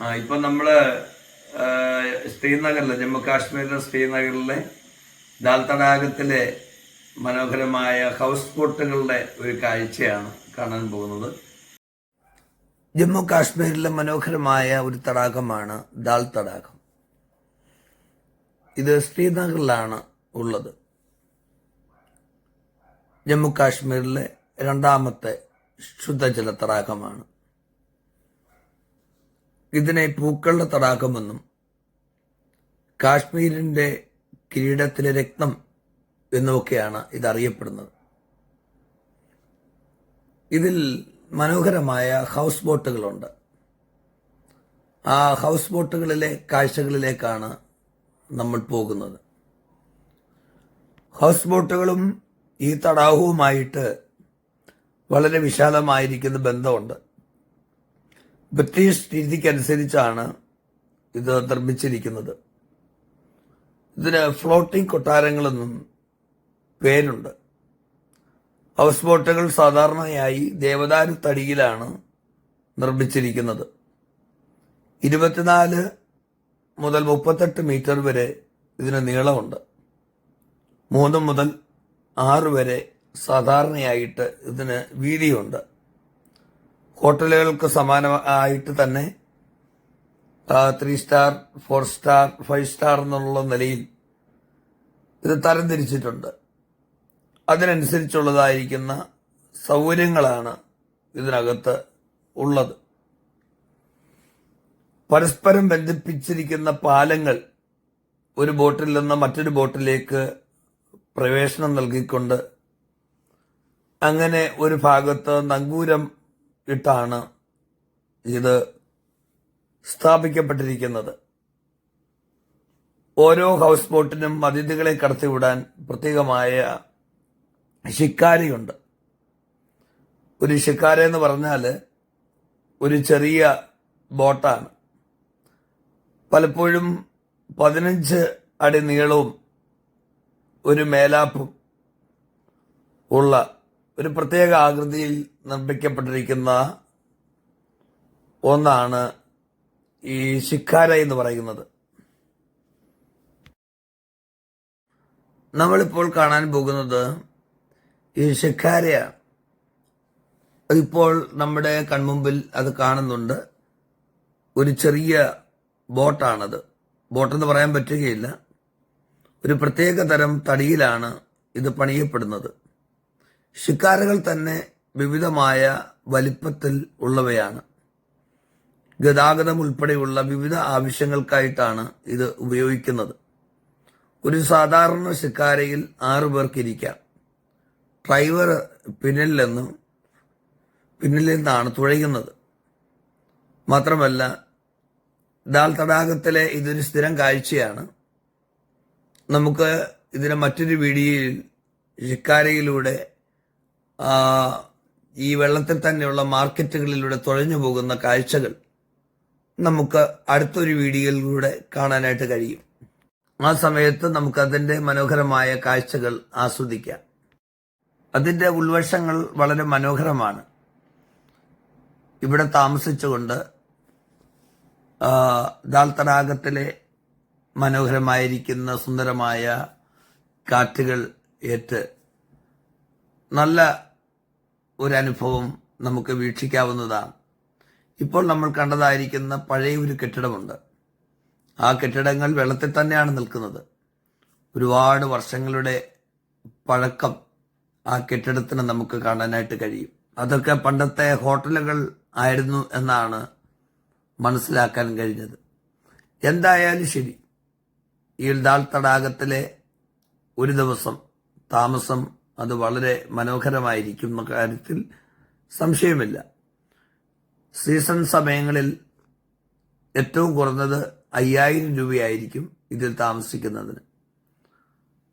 ആ നമ്മൾ ശ്രീനഗറിലെ ജമ്മു കാശ്മീരിലെ ശ്രീനഗറിലെ ദാൽ തടാകത്തിലെ മനോഹരമായ ഹൗസ് ബോട്ടുകളുടെ ഒരു കാഴ്ചയാണ് കാണാൻ പോകുന്നത്. ജമ്മു കാശ്മീരിലെ മനോഹരമായ ഒരു തടാകമാണ് ദാൽ തടാകം ഇത് ശ്രീനഗറിലാണ് ഉള്ളത്. ജമ്മു കാശ്മീരിലെ രണ്ടാമത്തെ ശുദ്ധജല തടാകമാണ്. ഇതിനെ പൂക്കളുടെ തടാകമെന്നും കാശ്മീരിന്റെ കിരീടത്തിലെ രക്തം എന്നുമൊക്കെയാണ് ഇതറിയപ്പെടുന്നത്. ഇതിൽ മനോഹരമായ ഹൗസ് ബോട്ടുകളുണ്ട്. ആ ഹൗസ് ബോട്ടുകളിലെ കാഴ്ചകളിലേക്കാണ് നമ്മൾ പോകുന്നത്. ഹൗസ് ബോട്ടുകളും ഈ തടാകവുമായിട്ട് വളരെ വിശാലമായിരിക്കുന്ന ബന്ധമുണ്ട്. ബ്രിട്ടീഷ് രീതിക്കനുസരിച്ചാണ് ഇത് നിർമ്മിച്ചിരിക്കുന്നത്. ഇതിന് ഫ്ലോട്ടിംഗ് കൊട്ടാരങ്ങളെന്നും പേരുണ്ട്. ഹൗസ് ബോട്ടുകൾ സാധാരണയായി ദേവദാരു തടിയിലാണ് നിർമ്മിച്ചിരിക്കുന്നത്. ഇരുപത്തിനാല് മുതൽ മുപ്പത്തെട്ട് മീറ്റർ വരെ ഇതിന് നീളമുണ്ട്. മൂന്ന് മുതൽ ആറ് വരെ സാധാരണയായിട്ട് ഇതിന് വീതിയുണ്ട്. ഹോട്ടലുകൾക്ക് സമാനമായിട്ട് തന്നെ three star four star five star എന്നുള്ള നിലയിൽ ഇത് തരംതിരിച്ചിട്ടുണ്ട്. അതിനനുസരിച്ചുള്ളതായിരിക്കുന്ന സൗകര്യങ്ങളാണ് ഇതിനകത്ത് ഉള്ളത്. പരസ്പരം ബന്ധിപ്പിച്ചിരിക്കുന്ന പാലങ്ങൾ ഒരു ബോട്ടിൽ നിന്ന് മറ്റൊരു ബോട്ടിലേക്ക് പ്രവേശനം നൽകിക്കൊണ്ട് അങ്ങനെ ഒരു ഭാഗത്ത് നങ്കൂരം ഇട്ടാണ് ഇത് സ്ഥാപിക്കപ്പെട്ടിരിക്കുന്നത്. ഓരോ ഹൗസ് ബോട്ടിനും അതിഥികളെ കടത്തിവിടാൻ പ്രത്യേകമായ ശിക്കാരിയുണ്ട്. ഒരു ശിക്കാര എന്ന് പറഞ്ഞാൽ ഒരു ചെറിയ ബോട്ടാണ്. പലപ്പോഴും പതിനഞ്ച് അടി നീളവും ഒരു മേലാപ്പും ഉള്ള ഒരു പ്രത്യേക ആകൃതിയിൽ നിർമ്മിക്കപ്പെട്ടിരിക്കുന്ന ഒന്നാണ് ഈ ശിക്കാര എന്ന് പറയുന്നത്. നമ്മളിപ്പോൾ കാണാൻ പോകുന്നത് ഈ ശിഖാര ഇപ്പോൾ നമ്മുടെ കൺമുമ്പിൽ അത് കാണുന്നുണ്ട്. ഒരു ചെറിയ ബോട്ടാണത്. ബോട്ടെന്ന് പറയാൻ പറ്റുകയില്ല. ഒരു പ്രത്യേക തരം തടിയിലാണ് ഇത് പണിയപ്പെടുന്നത്. ശിക്കാരകൾ തന്നെ വിവിധമായ വലിപ്പത്തിൽ ഉള്ളവയാണ്. ഗതാഗതം ഉൾപ്പെടെയുള്ള വിവിധ ആവശ്യങ്ങൾക്കായിട്ടാണ് ഇത് ഉപയോഗിക്കുന്നത്. ഒരു സാധാരണ ശിക്കാരയിൽ ആറു പേർക്കിരിക്കാം ഡ്രൈവർ പിന്നിൽ നിന്നും പിന്നിൽ നിന്നാണ് തുഴയുന്നത്. മാത്രമല്ല ദാൽ തടാകത്തിലെ ഇതൊരു സ്ഥിരം കാഴ്ചയാണ്. നമുക്ക് ഇതിനെ മറ്റൊരു വീഡിയോയിൽ ശിക്കാരയിലൂടെ ഈ വെള്ളത്തിൽ തന്നെയുള്ള മാർക്കറ്റുകളിലൂടെ തുഴഞ്ഞു പോകുന്ന കാഴ്ചകൾ നമുക്ക് അടുത്തൊരു വീഡിയോയിലൂടെ കാണാനായിട്ട് കഴിയും. ആ സമയത്ത് നമുക്ക് അതിന്റെ മനോഹരമായ കാഴ്ചകൾ ആസ്വദിക്കാം. അതിന്റെ ഉൾവശങ്ങൾ വളരെ മനോഹരമാണ്. ഇവിടെ താമസിച്ചുകൊണ്ട് ദാൽ തടാകത്തിലെ മനോഹരമായിരിക്കുന്ന സുന്ദരമായ കാറ്റുകൾ ഏറ്റ് നല്ല ഒരു അനുഭവം നമുക്ക് വീക്ഷിക്കാവുന്നതാണ് ഇപ്പോൾ നമ്മൾ കണ്ടതായിരിക്കുന്ന പഴയ ഒരു കെട്ടിടമുണ്ട്. ആ കെട്ടിടങ്ങൾ വെള്ളത്തിൽ തന്നെയാണ് നിൽക്കുന്നത്. ഒരുപാട് വർഷങ്ങളുടെ പഴക്കം ആ കെട്ടിടത്തിന് നമുക്ക് കാണാനായിട്ട് കഴിയും. അതൊക്കെ പണ്ടത്തെ ഹോട്ടലുകൾ ആയിരുന്നു എന്നാണ് മനസ്സിലാക്കാൻ കഴിഞ്ഞത്. എന്തായാലും ശരി ഈ ദാൽ തടാകത്തിലെ ഒരു ദിവസം താമസം അത് വളരെ മനോഹരമായിരിക്കും എന്ന കാര്യത്തിൽ സംശയമില്ല. സീസൺ സമയങ്ങളിൽ ഏറ്റവും കുറഞ്ഞത് അയ്യായിരം രൂപയായിരിക്കും ഇതിൽ താമസിക്കുന്നതിന്.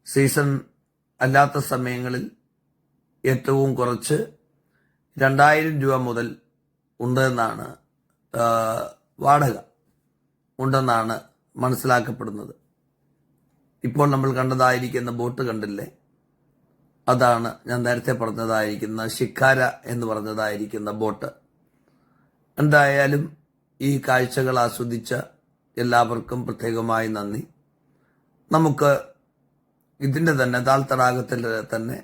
സീസൺ അല്ലാത്ത സമയങ്ങളിൽ ഏറ്റവും കുറച്ച് രണ്ടായിരം രൂപ മുതൽ ഉണ്ടെന്നാണ് വാടക ഉണ്ടെന്നാണ് മനസ്സിലാക്കപ്പെടുന്നത്. ഇപ്പോൾ നമ്മൾ കണ്ടതായിരിക്കുന്ന ബോട്ട് കണ്ടില്ലേ? അതാണ് ഞാൻ നേരത്തെ പറഞ്ഞതായിരിക്കുന്ന ശിക്കാര എന്ന് പറഞ്ഞതായിരിക്കുന്ന ബോട്ട്. എന്തായാലും ഈ കാഴ്ചകൾ ആസ്വദിച്ച എല്ലാവർക്കും പ്രത്യേകമായി നന്ദി. നമുക്ക് ഇതിന്റെ തന്നെ താൽത്തടാകത്തിൽ തന്നെ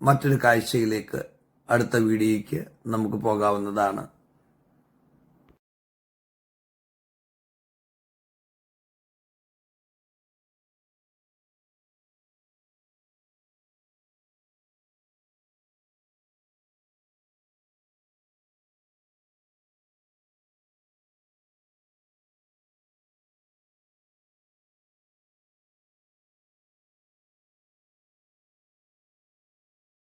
മറ്റൊരു കാഴ്ചയിലേക്ക് അടുത്ത വീഡിയോയ്ക്ക് നമുക്ക് പോകാവുന്നതാണ്.